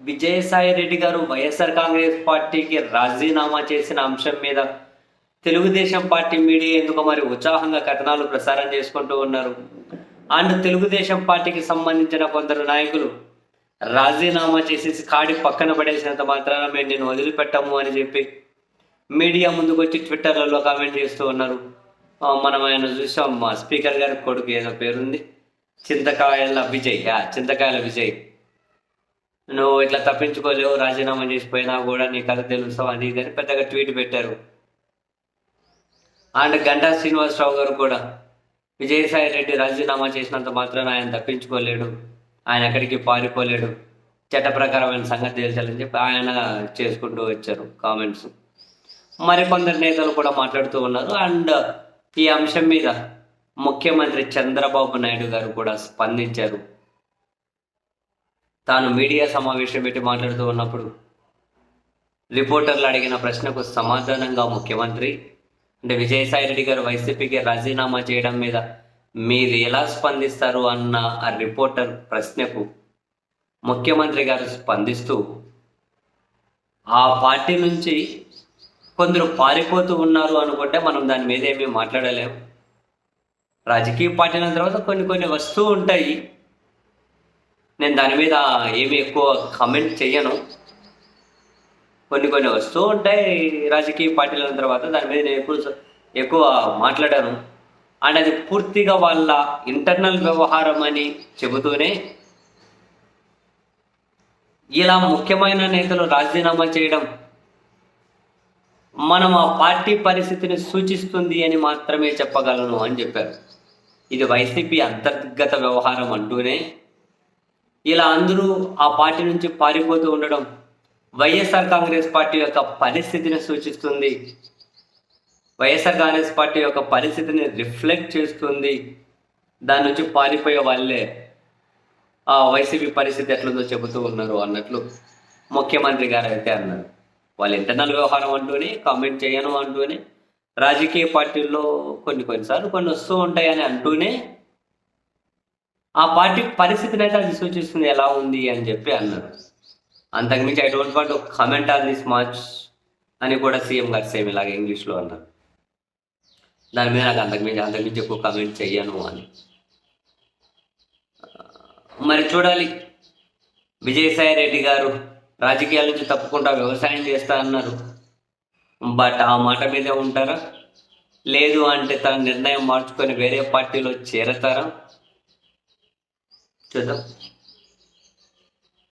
విజయసాయి రెడ్డి గారు వైఎస్ఆర్ కాంగ్రెస్ పార్టీకి రాజీనామా చేసిన అంశం మీద తెలుగుదేశం పార్టీ మీడియా ఎందుకు మరి ఉత్సాహంగా కథనాలు ప్రసారం చేసుకుంటూ ఉన్నారు? అండ్ తెలుగుదేశం పార్టీకి సంబంధించిన కొందరు నాయకులు రాజీనామా చేసేసి కాడి పక్కన పడేసినంత మాత్రాన మేము నేను వదిలిపెట్టము అని చెప్పి మీడియా ముందుకు వచ్చి ట్విట్టర్లలో కామెంట్ చేస్తూ ఉన్నారు. మనం ఆయన చూసాం మా స్పీకర్ గారి కొడుకు ఏదో పేరుంది. చింతకాయల విజయ్ చింతకాయల విజయ్. నువ్వు ఇట్లా తప్పించుకోలేవు రాజీనామా చేసిపోయినా కూడా నీ కథ తెలుస్తావు అది ఇది అని పెద్దగా ట్వీట్ పెట్టారు. అండ్ గంటా శ్రీనివాసరావు గారు కూడా విజయసాయి రెడ్డి రాజీనామా చేసినంత మాత్రాన ఆయన తప్పించుకోలేడు ఆయన ఎక్కడికి పారిపోలేడు చట్ట ప్రకారమైన సంగతి తేల్చాలని చెప్పి ఆయన చేసుకుంటూ వచ్చారు కామెంట్స్. మరికొందరు నేతలు కూడా మాట్లాడుతూ ఉన్నారు. అండ్ ఈ అంశం మీద ముఖ్యమంత్రి చంద్రబాబు నాయుడు గారు కూడా స్పందించారు. తాను మీడియా సమావేశం పెట్టి మాట్లాడుతూ ఉన్నప్పుడు రిపోర్టర్లు అడిగిన ప్రశ్నకు సమాధానంగా ముఖ్యమంత్రి అంటే విజయసాయి రెడ్డి గారు వైసీపీకి రాజీనామా చేయడం మీద మీరు ఎలా స్పందిస్తారు అన్న ఆ రిపోర్టర్ ప్రశ్నకు ముఖ్యమంత్రి గారు స్పందిస్తూ ఆ పార్టీ నుంచి కొందరు పారిపోతూ ఉన్నారు అనుకుంటే మనం దాని మీద ఏమీ మాట్లాడలేం. రాజకీయ పార్టీల తర్వాత కొన్ని కొన్ని వస్తూ ఉంటాయి. నేను దాని మీద ఏమి ఎక్కువ కమెంట్ చెయ్యను. కొన్ని కొన్ని వస్తూ ఉంటాయి రాజకీయ పార్టీల తర్వాత దాని మీద నేను ఎక్కువ ఎక్కువ మాట్లాడాను. అండ్ అది పూర్తిగా వాళ్ళ ఇంటర్నల్ వ్యవహారం అని చెబుతూనే ఇలా ముఖ్యమైన నేతలు రాజీనామా చేయడం మనం ఆ పార్టీ పరిస్థితిని సూచిస్తుంది అని మాత్రమే చెప్పగలను అని చెప్పారు. ఇది వైసీపీ అంతర్గత వ్యవహారం అంటూనే ఇలా అందరూ ఆ పార్టీ నుంచి పారిపోతూ ఉండడం వైఎస్ఆర్ కాంగ్రెస్ పార్టీ యొక్క పరిస్థితిని సూచిస్తుంది. వైఎస్ఆర్ కాంగ్రెస్ పార్టీ యొక్క పరిస్థితిని రిఫ్లెక్ట్ చేస్తుంది. దాని నుంచి పారిపోయే వాళ్ళే ఆ వైసీపీ పరిస్థితి ఎట్లుందో చెబుతూ ఉన్నారు అన్నట్లు ముఖ్యమంత్రి గారు అయితే అన్నారు. వాళ్ళ ఇంటర్నల్ వ్యవహారం అంటూనే కామెంట్ చేయను అంటూనే రాజకీయ పార్టీల్లో కొన్ని కొన్నిసార్లు కొన్ని వస్తూ ఉంటాయని అంటూనే ఆ పార్టీ పరిస్థితిని అయితే అది సూచిస్తుంది ఎలా ఉంది అని చెప్పి అన్నారు. అంతకుమించి I don't want comment on this much అని కూడా సీఎం గారు సేమ్ ఇలాగ ఇంగ్లీష్లో అన్నారు. దాని మీద నాకు అంతకుమించి అంతకుమించి ఎక్కువ కమెంట్ చెయ్యను అని. మరి చూడాలి. విజయసాయి రెడ్డి గారు రాజకీయాల నుంచి తప్పుకుంటా వ్యవసాయం చేస్తా అన్నారు. బట్ ఆ మాట మీదే ఉంటారా? లేదు అంటే తన నిర్ణయం మార్చుకొని వేరే పార్టీలో చేరతారా? 真的